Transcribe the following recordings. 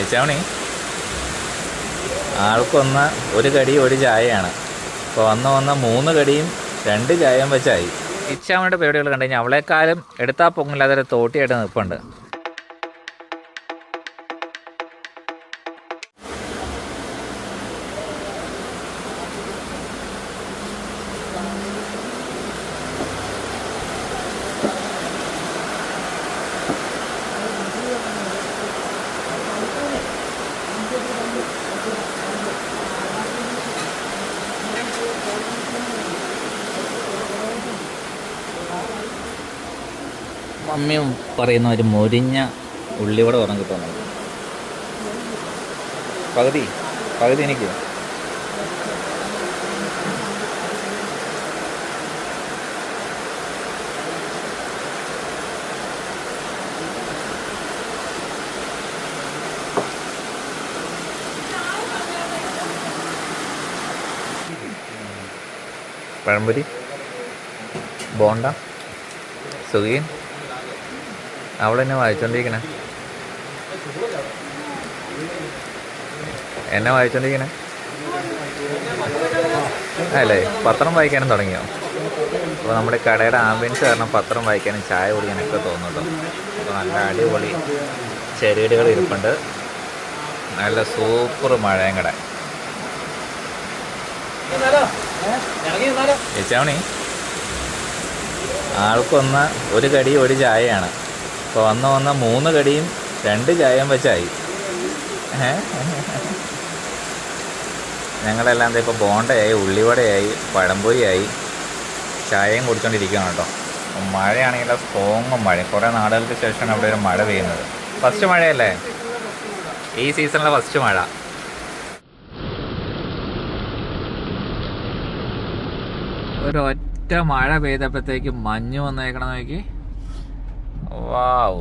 ചേച്ചാമണി ആൾക്കൊന്ന് ഒരു കടി ഒരു ചായയാണ്. അപ്പോൾ വന്ന് വന്ന മൂന്ന് കടിയും രണ്ട് ചായയും വെച്ചായി. ഇച്ചാമണിയുടെ പരിപാടികൾ കണ്ടു കഴിഞ്ഞാൽ അവളെക്കാളും എടുത്താൽ പൊങ്ങില്ലാതെ തോട്ടിയായിട്ട് നിൽപ്പുണ്ട്. മമ്മിയും പറയുന്ന ഒരു മൊരിഞ്ഞ ഉള്ളിവട പറഞ്ഞു. കിട്ടുന്നു പകുതി പകുതി എനിക്ക്. പഴംപൊരി ബോണ്ട സുഖീൻ അവളെന്നെ വായിച്ചോണ്ടിരിക്കണേ. എന്നെ വായിച്ചോണ്ടിരിക്കണേ. അല്ലേ? പത്രം വായിക്കാനും തുടങ്ങിയോ? അപ്പോൾ നമ്മുടെ കടയുടെ ആംബിയൻസ് കാരണം പത്രം വായിക്കാനും ചായ കുടിക്കാനൊക്കെ തോന്നുന്നുണ്ടോ? അപ്പോൾ നല്ല അടിപൊളി ചെറുകടികൾ ഇരിപ്പുണ്ട്. നല്ല സൂപ്പർ മഴയും കട. ചേച്ചാണി ആൾക്കൊന്ന് ഒരു കടി ഒരു ചായയാണ്. ഇപ്പോൾ വന്ന് വന്ന മൂന്ന് കടിയും രണ്ട് ചായയും വെച്ചായി? ഞങ്ങളെല്ലാം ഇപ്പോൾ ബോണ്ടയായി ഉള്ളിവടയായി പഴംപൊരിയായി. ചായയും കുടിച്ചോണ്ടിരിക്കുകയാണ് കേട്ടോ. മഴയാണെങ്കിൽ സ്ട്രോങ് മഴ. കുറേ നാളുകൾക്ക് ശേഷമാണ് അവിടെ ഒരു മഴ പെയ്യുന്നത്. ഫസ്റ്റ് മഴയല്ലേ? ഈ സീസണിലെ ഫസ്റ്റ് മഴ. ഒരൊറ്റ മഴ പെയ്തപ്പോഴത്തേക്ക് മഞ്ഞ് വന്നേക്കണം നോക്കി. വാവ്.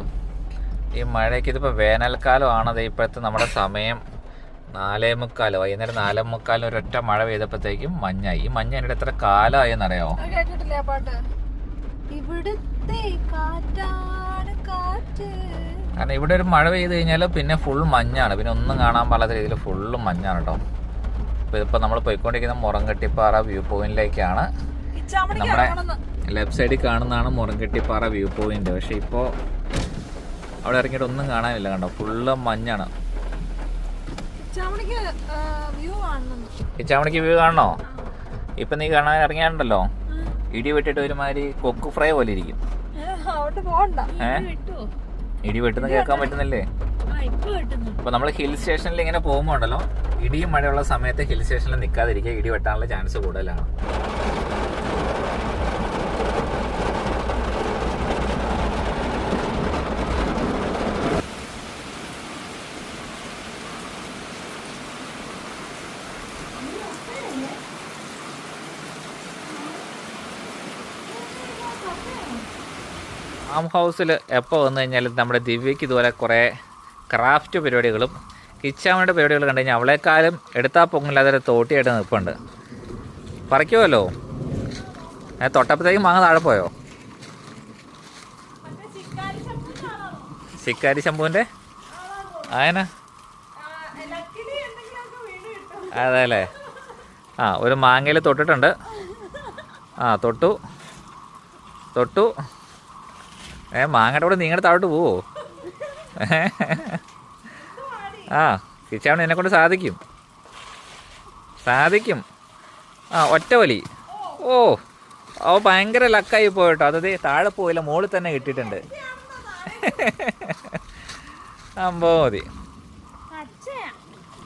ഈ മഴയ്ക്ക് ഇതിപ്പോൾ വേനൽക്കാലമാണത്. ഇപ്പോഴത്തെ നമ്മുടെ സമയം നാലേ മുക്കാൽ വൈകുന്നേരം നാലേ മുക്കാലിന് ഒരൊറ്റ മഴ പെയ്തപ്പോഴത്തേക്കും മഞ്ഞായി. ഈ മഞ്ഞ എന്റെ എത്ര കാലമായി എന്നറിയാമോ കാരണം ഇവിടെ ഒരു മഴ പെയ്ത് കഴിഞ്ഞാൽ പിന്നെ ഫുൾ മഞ്ഞാണ്. പിന്നെ ഒന്നും കാണാൻ പാടാത്ത രീതിയിൽ ഫുള്ളും മഞ്ഞാണ് കേട്ടോ ഇപ്പോൾ ഇതിപ്പോൾ നമ്മൾ പോയിക്കൊണ്ടിരിക്കുന്ന മുറങ്കട്ടിപ്പാറ വ്യൂ പോയിന്റിലേക്കാണ് നമ്മുടെ ലെഫ്റ്റ് സൈഡിൽ കാണുന്നതാണ് മുറങ്കെട്ടിപ്പാറ വ്യൂ പോയിന്റ് പക്ഷേ ഇപ്പോൾ അവിടെ ഇറങ്ങിയിട്ട് ഒന്നും കാണാനില്ല കണ്ടോ? ഫുള്ള് മഞ്ഞാണ്. ഇച്ചാമണിക്ക് വ്യൂ കാണണം. ഇച്ചാമണിക്ക് വ്യൂ കാണണോ? ഇപ്പം നീ കാണാൻ ഇറങ്ങിയാണ്ടല്ലോ? ഇടി വെട്ടിട്ട് ഒരുമാതിരി കൊക്ക് ഫ്രൈ പോലെ ഇരിക്കും. അവിടെ പോകണ്ട ഏ? ഇടി വെട്ടുന്ന കേൾക്കാൻ പറ്റുന്നില്ലേ? അപ്പൊ നമ്മൾ ഹിൽ സ്റ്റേഷനിൽ ഇങ്ങനെ പോകുമ്പോൾ ഉണ്ടല്ലോ ഇടിയും മഴയുള്ള സമയത്ത് ഹിൽ സ്റ്റേഷനിൽ നിൽക്കാതിരിക്കുക ഇടി വെട്ടാനുള്ള ചാൻസ് കൂടുതലാണ്. ഫാം ഹൗസിൽ എപ്പോൾ വന്നു കഴിഞ്ഞാലും നമ്മുടെ ദിവ്യയ്ക്ക് ഇതുപോലെ കുറേ ക്രാഫ്റ്റ് പരിപാടികളും കിച്ചാമയുടെ പരിപാടികൾ കണ്ടു കഴിഞ്ഞാൽ അവളെക്കാലം എടുത്താൽ പൊങ്ങില്ലാതെ ഒരു തോട്ടിയായിട്ട് നിൽപ്പുണ്ട്. പറിക്കുമല്ലോ ഞാൻ തൊട്ടപ്പോഴത്തേക്കും മാങ്ങ താഴെ പോയോ? ശിക്കാരി ശംഭുവിന്റെ? അതെ അല്ലേ ആ ഒരു മാങ്ങയിൽ തൊട്ടിട്ടുണ്ട്. ആ തൊട്ടു. തൊട്ടു. ഏ മാങ്ങയുടെ കൂടെ നിങ്ങളുടെ താഴോട്ട് പോവോ? ആ കിച്ചാവണ എന്നെ കൊണ്ട് സാധിക്കും. സാധിക്കും. ആ ഒറ്റ വലി. ഓ ഓ ഭയങ്കര ലക്കായി പോയിട്ടോ. അത് താഴെ പോയില്ല മുകളിൽ തന്നെ കിട്ടിയിട്ടുണ്ട് അമ്പോ മതി.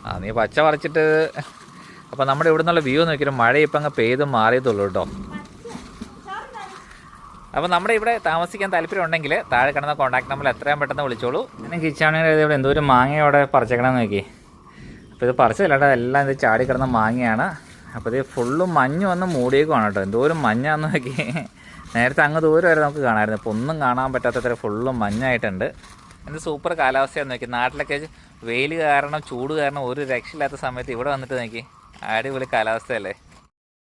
ആ നീ പച്ച പറിച്ചിട്ട് അപ്പം നമ്മുടെ ഇവിടെ നിന്നുള്ള വ്യൂ നോക്കിയിട്ട് മഴ ഇപ്പം അങ്ങ് പെയ്ത് മാറിയതുള്ളൂ കേട്ടോ. അപ്പോൾ നമ്മുടെ ഇവിടെ താമസിക്കാൻ താല്പര്യം ഉണ്ടെങ്കിൽ താഴെ കിടന്ന കോൺടാക്ട് നമ്പർ എത്രയും പെട്ടെന്ന് വിളിച്ചോളൂ. ഞാൻ കിച്ചാണെങ്കിൽ ഇവിടെ എന്തോ ഒരു മാങ്ങ അവിടെ പറിച്ചേക്കണമെന്ന് നോക്കി. അപ്പോൾ ഇത് പറിച്ചതല്ലാട്ടോ എല്ലാം ഇത് ചാടി കിടന്ന മാങ്ങയാണ്. അപ്പോൾ ഇത് ഫുള്ളും മഞ്ഞ് വന്ന് മൂടിയേക്കുവാണ് കേട്ടോ എന്തോ ഒരു മഞ്ഞാന്ന് നോക്കി. നേരത്തെ അങ്ങ് ദൂരം വരെ നമുക്ക് കാണാമായിരുന്നു ഇപ്പോൾ ഒന്നും കാണാൻ പറ്റാത്തത്ര ഫുള്ളും മഞ്ഞായിട്ടുണ്ട്. എന്ത് സൂപ്പർ കാലാവസ്ഥയാണ് നോക്കി. നാട്ടിലൊക്കെ വെയിൽ കാരണം ചൂട് കാരണം ഒരു രക്ഷയില്ലാത്ത സമയത്ത് ഇവിടെ വന്നിട്ട് നോക്കി. അടിപൊളി കാലാവസ്ഥയല്ലേ.